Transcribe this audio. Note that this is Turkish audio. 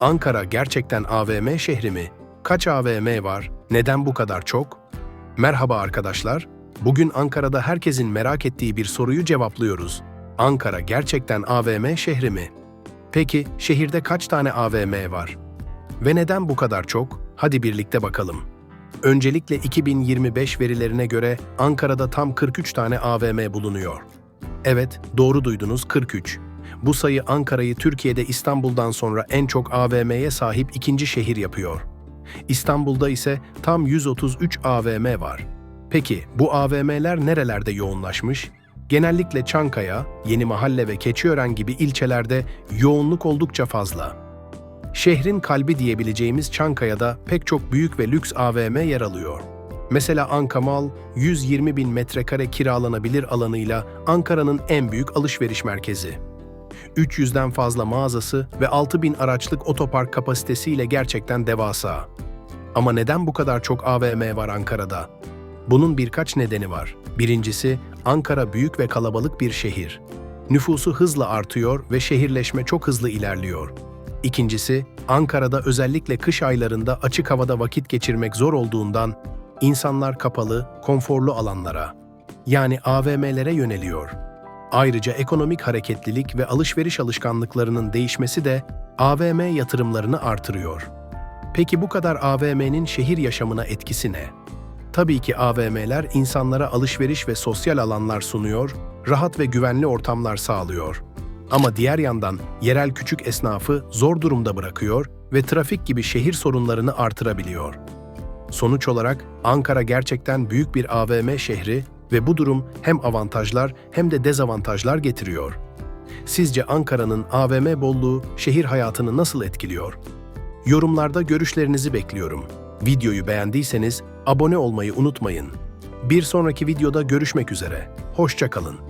Ankara gerçekten AVM şehri mi? Kaç AVM var? Neden bu kadar çok? Merhaba arkadaşlar. Bugün Ankara'da herkesin merak ettiği bir soruyu cevaplıyoruz. Ankara gerçekten AVM şehri mi? Peki şehirde kaç tane AVM var? Ve neden bu kadar çok? Hadi birlikte bakalım. Öncelikle 2025 verilerine göre Ankara'da tam 43 tane AVM bulunuyor. Evet, doğru duydunuz 43. Bu sayı Ankara'yı Türkiye'de İstanbul'dan sonra en çok AVM'ye sahip ikinci şehir yapıyor. İstanbul'da ise tam 133 AVM var. Peki bu AVM'ler nerelerde yoğunlaşmış? Genellikle Çankaya, Yeni Mahalle ve Keçiören gibi ilçelerde yoğunluk oldukça fazla. Şehrin kalbi diyebileceğimiz Çankaya'da pek çok büyük ve lüks AVM yer alıyor. Mesela Ankamal, 120 bin metrekare kiralanabilir alanıyla Ankara'nın en büyük alışveriş merkezi. 300'den fazla mağazası ve 6000 araçlık otopark kapasitesiyle gerçekten devasa. Ama neden bu kadar çok AVM var Ankara'da? Bunun birkaç nedeni var. Birincisi, Ankara büyük ve kalabalık bir şehir. Nüfusu hızla artıyor ve şehirleşme çok hızlı ilerliyor. İkincisi, Ankara'da özellikle kış aylarında açık havada vakit geçirmek zor olduğundan insanlar kapalı, konforlu alanlara, yani AVM'lere yöneliyor. Ayrıca ekonomik hareketlilik ve alışveriş alışkanlıklarının değişmesi de AVM yatırımlarını artırıyor. Peki bu kadar AVM'nin şehir yaşamına etkisi ne? Tabii ki AVM'ler insanlara alışveriş ve sosyal alanlar sunuyor, rahat ve güvenli ortamlar sağlıyor. Ama diğer yandan yerel küçük esnafı zor durumda bırakıyor ve trafik gibi şehir sorunlarını artırabiliyor. Sonuç olarak Ankara gerçekten büyük bir AVM şehri ve bu durum hem avantajlar hem de dezavantajlar getiriyor. Sizce Ankara'nın AVM bolluğu şehir hayatını nasıl etkiliyor? Yorumlarda görüşlerinizi bekliyorum. Videoyu beğendiyseniz abone olmayı unutmayın. Bir sonraki videoda görüşmek üzere. Hoşça kalın.